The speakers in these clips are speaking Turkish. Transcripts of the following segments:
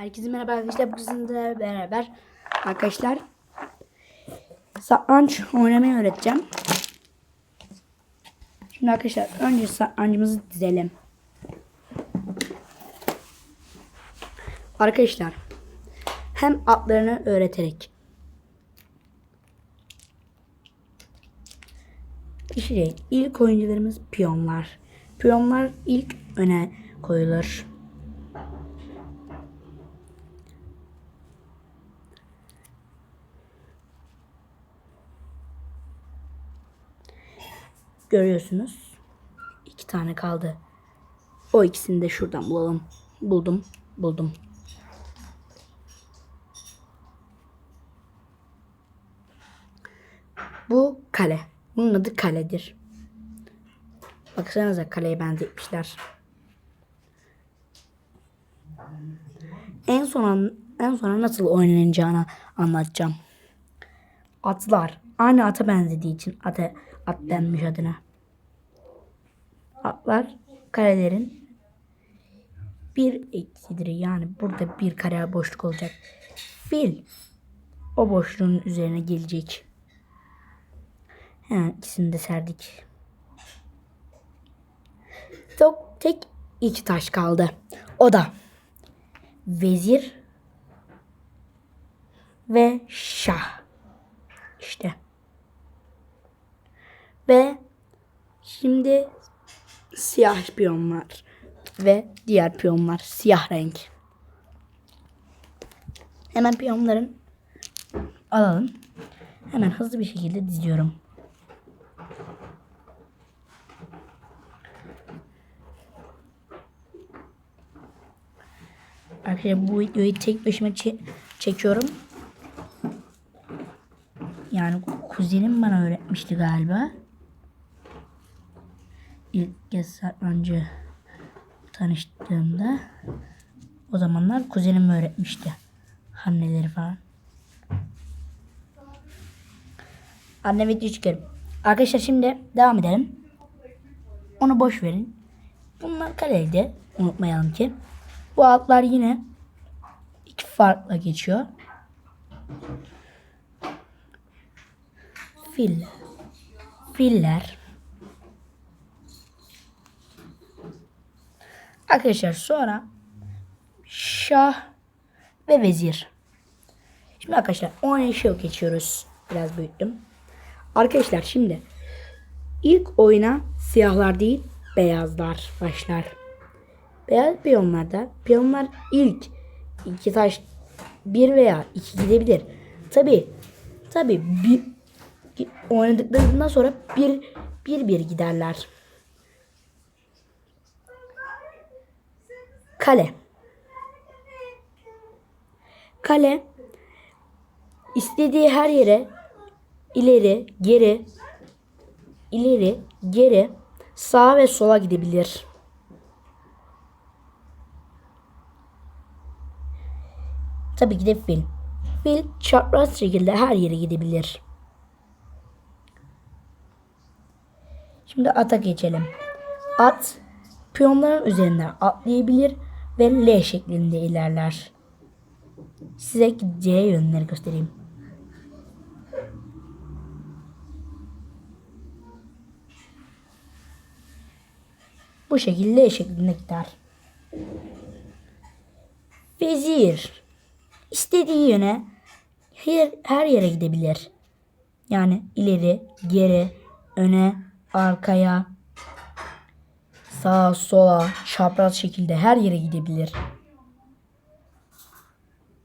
Herkese merhaba arkadaşlar. Bugün sizinle beraber arkadaşlar satranç oynamayı öğreteceğim. Şimdi arkadaşlar önce satrancımızı dizelim. Arkadaşlar hem atlarını öğreterek İşte ilk oyuncularımız piyonlar. Piyonlar ilk öne koyulur. Görüyorsunuz. iki tane kaldı. O ikisini de şuradan bulalım. Buldum. Buldum. Bu kale. Bunun adı kaledir. Baksanıza kaleye benzetmişler. En sona en sona nasıl oynanacağını anlatacağım. Atlar aynı ata benzediği için ata at denmiş adına. Atlar karelerin bir eksidir. Yani burada bir kare boşluk olacak. Fil o boşluğun üzerine gelecek. Hemen ikisini de serdik. Çok tek iki taş kaldı. O da vezir ve şah. İşte. Ve şimdi siyah piyonlar ve diğer piyonlar siyah renk. Hemen piyonların alalım. Hemen hızlı bir şekilde diziyorum. Arkadaşlar bu videoyu tek başıma çe- çekiyorum. Yani kuzenim bana öğretmişti galiba. İlk kez satrancı tanıştığımda o zamanlar kuzenim öğretmişti. Hamleleri falan. Anne video çıkarım. Arkadaşlar şimdi devam edelim. Onu boş verin. Bunlar kaleydi. Unutmayalım ki. Bu altlar yine iki farkla geçiyor. Fil. Filler. Arkadaşlar sonra şah ve vezir. Şimdi arkadaşlar oynayışa geçiyoruz. Biraz büyüttüm. Arkadaşlar şimdi ilk oyuna siyahlar değil beyazlar başlar. Beyaz piyonlarda piyonlar ilk iki taş bir veya iki gidebilir. Tabi tabi bir oynadıklarından sonra bir bir bir giderler. Kale. Kale istediği her yere ileri, geri, ileri, geri, sağa ve sola gidebilir. Tabii ki de fil. Fil çapraz şekilde her yere gidebilir. Şimdi ata geçelim. At piyonların üzerinden atlayabilir ve L şeklinde ilerler. Size gideceği yönleri göstereyim. Bu şekilde L şeklinde gider. Vezir istediği yöne her, her yere gidebilir. Yani ileri, geri, öne, arkaya, sağa, sola, çapraz şekilde her yere gidebilir.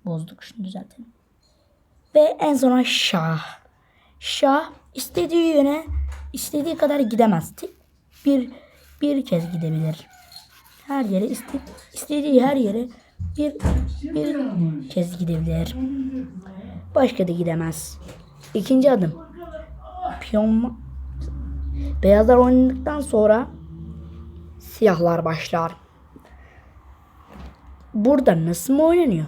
Bozduk şunu zaten. Ve en sona şah. Şah istediği yöne istediği kadar gidemez. Bir bir kez gidebilir. Her yere iste, istediği her yere bir bir kez gidebilir. Başka da gidemez. İkinci adım. Piyon beyazlar oynadıktan sonra siyahlar başlar. Burada nasıl mı oynanıyor?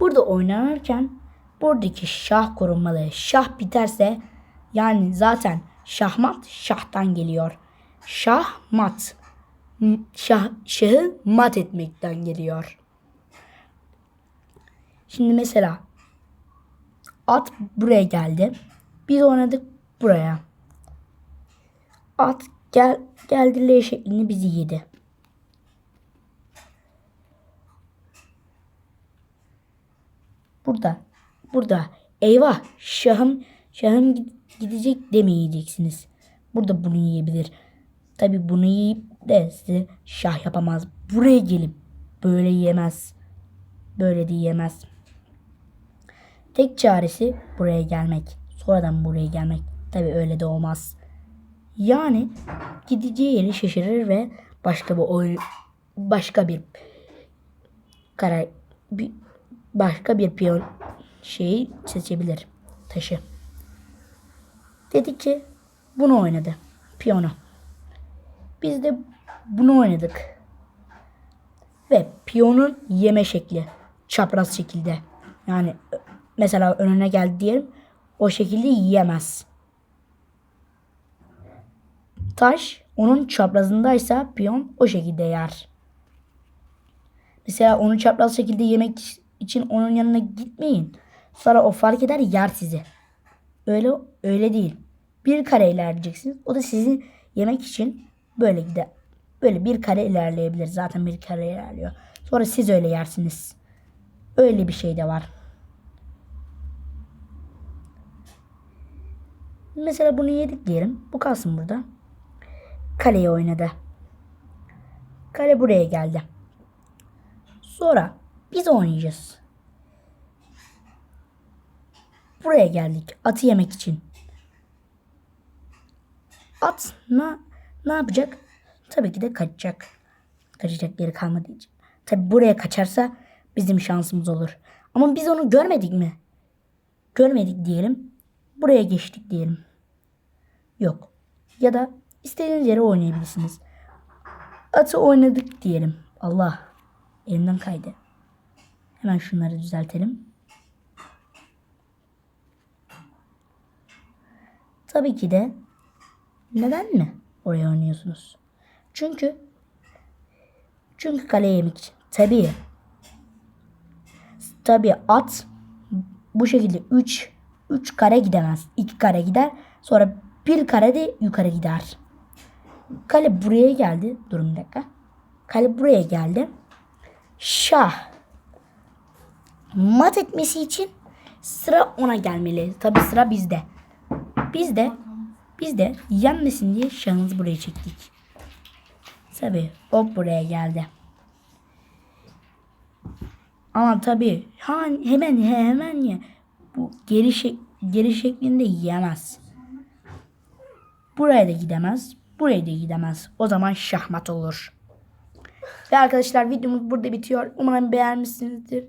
Burada oynanırken buradaki şah korunmalı. Şah biterse yani zaten şahmat şahtan geliyor. Şah mat. Şah, şahı mat etmekten geliyor. Şimdi mesela at buraya geldi. Biz oynadık buraya. At gel geldi L şeklini bizi yedi. Burada. Burada. Eyvah şahım şahım gid- gidecek demeyeceksiniz. Burada bunu yiyebilir. Tabi bunu yiyip de size şah yapamaz. Buraya gelip böyle yiyemez. Böyle de yiyemez. Tek çaresi buraya gelmek. Sonradan buraya gelmek. Tabi öyle de olmaz. Yani gideceği yeri şaşırır ve başka bir oyun başka bir karar bir, başka bir piyon şeyi seçebilir. Taşı. Dedi ki bunu oynadı. Piyonu. Biz de bunu oynadık. Ve piyonun yeme şekli çapraz şekilde. Yani mesela önüne geldi diyelim o şekilde yiyemez. Taş onun çaprazındaysa piyon o şekilde yer. Mesela onu çapraz şekilde yemek için onun yanına gitmeyin. Sonra o fark eder yer sizi. Öyle öyle değil. Bir kare ilerleyeceksiniz. O da sizin yemek için böyle gider. Böyle bir kare ilerleyebilir. Zaten bir kare ilerliyor. Sonra siz öyle yersiniz. Öyle bir şey de var. Mesela bunu yedik diyelim. Bu kalsın burada. Kaleye oynadı. Kale buraya geldi. Sonra biz oynayacağız. Buraya geldik. Atı yemek için. At ne, ne yapacak? Tabii ki de kaçacak. Kaçacak yeri kalmadığı için. Tabii buraya kaçarsa bizim şansımız olur. Ama biz onu görmedik mi? Görmedik diyelim. Buraya geçtik diyelim. Yok. Ya da istediğiniz yere oynayabilirsiniz. Atı oynadık diyelim. Allah. Elimden kaydı. Hemen şunları düzeltelim. Tabii ki de neden mi oraya oynuyorsunuz? Çünkü çünkü kaleye yemek için. Tabii. Tabii at bu şekilde 3 3 kare gidemez. 2 kare gider. Sonra bir kare de yukarı gider. Kale buraya geldi. Durun bir dakika. Kale buraya geldi. Şah mat etmesi için sıra ona gelmeli. Tabi sıra bizde. Biz de biz de yenmesin diye şahımızı buraya çektik. Tabi o buraya geldi. Ama tabi hemen hemen ye. Bu geri şek geri şeklinde yiyemez. Buraya da gidemez. Buraya da gidemez. O zaman şahmat olur. Ve arkadaşlar videomuz burada bitiyor. Umarım beğenmişsinizdir.